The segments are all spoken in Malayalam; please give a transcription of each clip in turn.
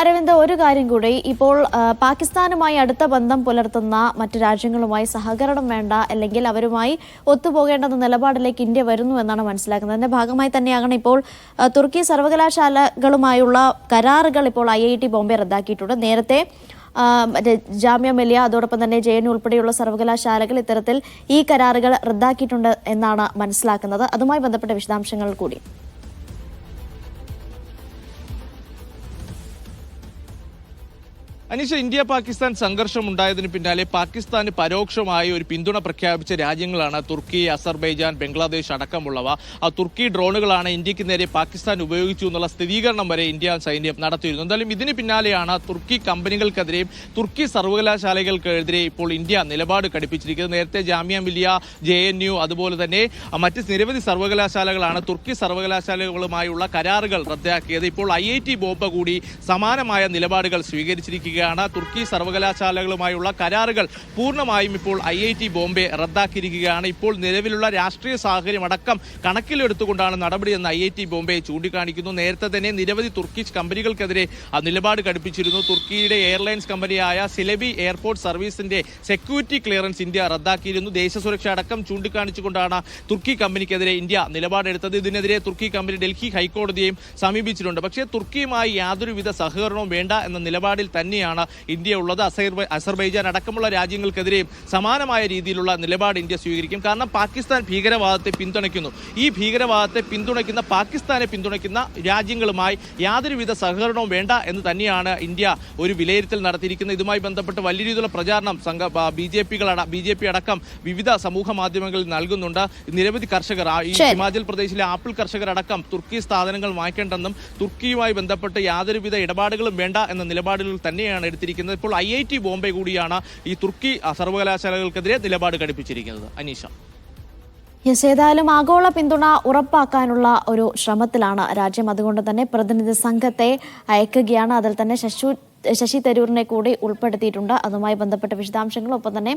അരവിന്ദ് ഒരു കാര്യം കൂടി. ഇപ്പോൾ പാകിസ്ഥാനുമായി അടുത്ത ബന്ധം പുലർത്തുന്ന മറ്റു രാജ്യങ്ങളുമായി സഹകരണം വേണ്ട അല്ലെങ്കിൽ അവരുമായി ഒത്തുപോകേണ്ടെന്ന നിലപാടിലേക്ക് ഇന്ത്യ വരുന്നു എന്നാണ് മനസ്സിലാക്കുന്നത്. അതിന്റെ ഭാഗമായി തന്നെയാകണം ഇപ്പോൾ തുർക്കി സർവകലാശാലകളുമായുള്ള കരാറുകൾ ഇപ്പോൾ ഐ ഐ ടി ബോംബെ റദ്ദാക്കിയിട്ടുണ്ട്. നേരത്തെ ജാമ്യ മിലിയ അതോടൊപ്പം തന്നെ ജെ എൻ ഉൾപ്പെടെയുള്ള സർവകലാശാലകൾ ഇത്തരത്തിൽ ഈ കരാറുകൾ റദ്ദാക്കിയിട്ടുണ്ട് എന്നാണ് മനസ്സിലാക്കുന്നത്. അതുമായി ബന്ധപ്പെട്ട വിശദാംശങ്ങൾ കൂടി. അനീഷ ഇന്ത്യ പാകിസ്ഥാൻ സംഘർഷം ഉണ്ടായതിന് പിന്നാലെ പാകിസ്ഥാന് പരോക്ഷമായി ഒരു പിന്തുണ പ്രഖ്യാപിച്ച രാജ്യങ്ങളാണ് തുർക്കി അസർബൈജാൻ ബംഗ്ലാദേശ് അടക്കമുള്ളവ. ആ തുർക്കി ഡ്രോണുകളാണ് ഇന്ത്യയ്ക്ക് നേരെ പാകിസ്ഥാൻ ഉപയോഗിച്ചു എന്നുള്ള സ്ഥിരീകരണം വരെ ഇന്ത്യ സൈന്യം നടത്തിയിരുന്നു. എന്തായാലും ഇതിന് പിന്നാലെയാണ് തുർക്കി കമ്പനികൾക്കെതിരെയും തുർക്കി സർവകലാശാലകൾക്കെതിരെ ഇപ്പോൾ ഇന്ത്യ നിലപാട് കടുപ്പിച്ചിരിക്കുന്നത് നേരത്തെ ജാമ്യ മിലിയ ജെ എൻ യു അതുപോലെ തന്നെ മറ്റ് നിരവധി സർവകലാശാലകളാണ് തുർക്കി സർവകലാശാലകളുമായുള്ള കരാറുകൾ റദ്ദാക്കിയത്. ഇപ്പോൾ ഐ ഐ ടി ബോംബ കൂടി സമാനമായ നിലപാടുകൾ സ്വീകരിച്ചിരിക്കുകയാണ് തുർക്കി സർവകലാശാലകളുമായുള്ള കരാറുകൾ പൂർണമായും ഇപ്പോൾ ഐ ഐ ടി ബോംബെ റദ്ദാക്കിയിരിക്കുകയാണ്. ഇപ്പോൾ നിലവിലുള്ള രാഷ്ട്രീയ സാഹചര്യം അടക്കം കണക്കിലെടുത്തുകൊണ്ടാണ് നടപടിയെന്ന് ഐ ഐ ടി ബോംബെ ചൂണ്ടിക്കാണിക്കുന്നു. നേരത്തെ തന്നെ നിരവധി തുർക്കിഷ് കമ്പനികൾക്കെതിരെ നിലപാട് കടുപ്പിച്ചിരുന്നു തുർക്കിയുടെ എയർലൈൻസ് കമ്പനിയായ സിലബി എയർപോർട്ട് സർവീസിന്റെ സെക്യൂരിറ്റി ക്ലിയറൻസ് ഇന്ത്യ റദ്ദാക്കിയിരുന്നു. ദേശസുരക്ഷ അടക്കം ചൂണ്ടിക്കാണിച്ചുകൊണ്ടാണ് തുർക്കി കമ്പനിക്കെതിരെ ഇന്ത്യ നിലപാടെടുത്തത്. ഇതിനെതിരെ തുർക്കി കമ്പനി ഡൽഹി ഹൈക്കോടതിയെയും സമീപിച്ചിട്ടുണ്ട്. പക്ഷേ തുർക്കിയുമായി യാതൊരുവിധ സഹകരണവും വേണ്ട എന്ന നിലപാടിൽ തന്നെയാണ് ഇന്ത്യ ഉള്ളത്. അസൈർബൈ അസർബൈജാൻ അടക്കമുള്ള രാജ്യങ്ങൾക്കെതിരെയും സമാനമായ രീതിയിലുള്ള നിലപാട് ഇന്ത്യ സ്വീകരിക്കും. കാരണം പാകിസ്ഥാൻ ഭീകരവാദത്തെ പിന്തുണയ്ക്കുന്നു. ഈ ഭീകരവാദത്തെ പിന്തുണയ്ക്കുന്ന പാകിസ്ഥാനെ പിന്തുണയ്ക്കുന്ന രാജ്യങ്ങളുമായി യാതൊരുവിധ സഹകരണവും വേണ്ട എന്ന് തന്നെയാണ് ഇന്ത്യ ഒരു വിലയിരുത്തൽ നടത്തിയിരിക്കുന്നത്. ഇതുമായി ബന്ധപ്പെട്ട് വലിയ രീതിയിലുള്ള പ്രചാരണം സംഘ ബി ജെ പികൾ ബി ജെ പി അടക്കം വിവിധ സമൂഹ മാധ്യമങ്ങളിൽ നൽകുന്നുണ്ട്. നിരവധി കർഷകർ ഈ. ഹിമാചൽ പ്രദേശിലെ ആപ്പിൾ കർഷകരടക്കം തുർക്കി സ്ഥാപനങ്ങൾ വാങ്ങിക്കേണ്ടെന്നും തുർക്കിയുമായി ബന്ധപ്പെട്ട് യാതൊരുവിധ ഇടപാടുകളും വേണ്ട എന്ന നിലപാടുകൾ തന്നെയാണ് എടുത്തിരിക്കുന്നത്. ഇപ്പോൾ ഐ ഐ ടി ബോംബെ കൂടിയാണ് ഈ തുർക്കി സർവകലാശാലകൾക്കെതിരെ നിലപാട് ഘടിപ്പിച്ചിരിക്കുന്നത്. അനീഷ. യെസ് ഏതായാലും ആഗോള പിന്തുണ ഉറപ്പാക്കാനുള്ള ഒരു ശ്രമത്തിലാണ് രാജ്യം. അതുകൊണ്ട് തന്നെ പ്രതിനിധി സംഘത്തെ അയക്കുകയാണ്. അതിൽ തന്നെ ശശു ശശി തരൂരിനെ കൂടി ഉൾപ്പെടുത്തിയിട്ടുണ്ട്. അതുമായി ബന്ധപ്പെട്ട വിശദാംശങ്ങളും ഒപ്പം തന്നെ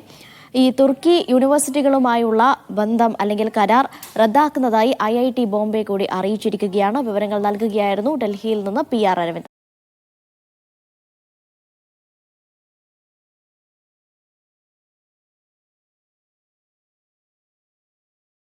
ഈ തുർക്കി യൂണിവേഴ്സിറ്റികളുമായുള്ള ബന്ധം അല്ലെങ്കിൽ കരാർ റദ്ദാക്കുന്നതായി ഐ ബോംബെ കൂടി അറിയിച്ചിരിക്കുകയാണ്. വിവരങ്ങൾ നൽകുകയായിരുന്നു ഡൽഹിയിൽ നിന്ന് പി അരവിന്ദ്.